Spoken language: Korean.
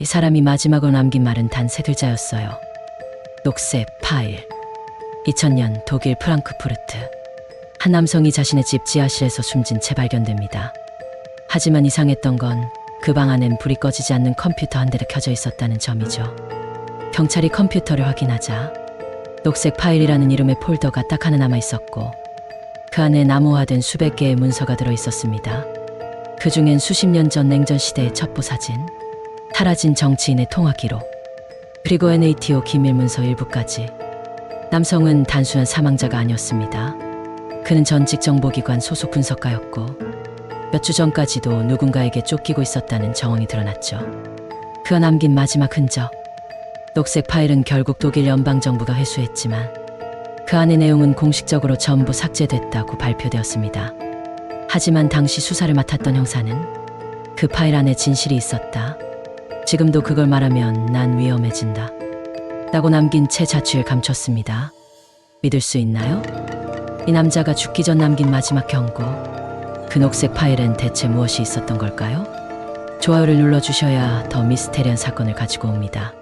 이 사람이 마지막으로 남긴 말은 단 세 글자였어요. 녹색 파일. 2000년 독일 프랑크푸르트. 한 남성이 자신의 집 지하실에서 숨진 채 발견됩니다. 하지만 이상했던 건 그 방 안엔 불이 꺼지지 않는 컴퓨터 한 대가 켜져 있었다는 점이죠. 경찰이 컴퓨터를 확인하자 녹색 파일이라는 이름의 폴더가 딱 하나 남아 있었고 그 안에 나무화된 수백 개의 문서가 들어 있었습니다. 그 중엔 수십 년 전 냉전 시대의 첩보 사진, 사라진 정치인의 통화 기록, 그리고 NATO 기밀 문서 일부까지. 남성은 단순한 사망자가 아니었습니다. 그는 전직 정보기관 소속 분석가였고 몇 주 전까지도 누군가에게 쫓기고 있었다는 정황이 드러났죠. 그가 남긴 마지막 흔적. 녹색 파일은 결국 독일 연방정부가 회수했지만 그 안의 내용은 공식적으로 전부 삭제됐다고 발표되었습니다. 하지만 당시 수사를 맡았던 형사는 그 파일 안에 진실이 있었다. 지금도 그걸 말하면 난 위험해진다. 라고 남긴 채 자취를 감췄습니다. 믿을 수 있나요? 이 남자가 죽기 전 남긴 마지막 경고. 그 녹색 파일엔 대체 무엇이 있었던 걸까요? 좋아요를 눌러주셔야 더 미스테리한 사건을 가지고 옵니다.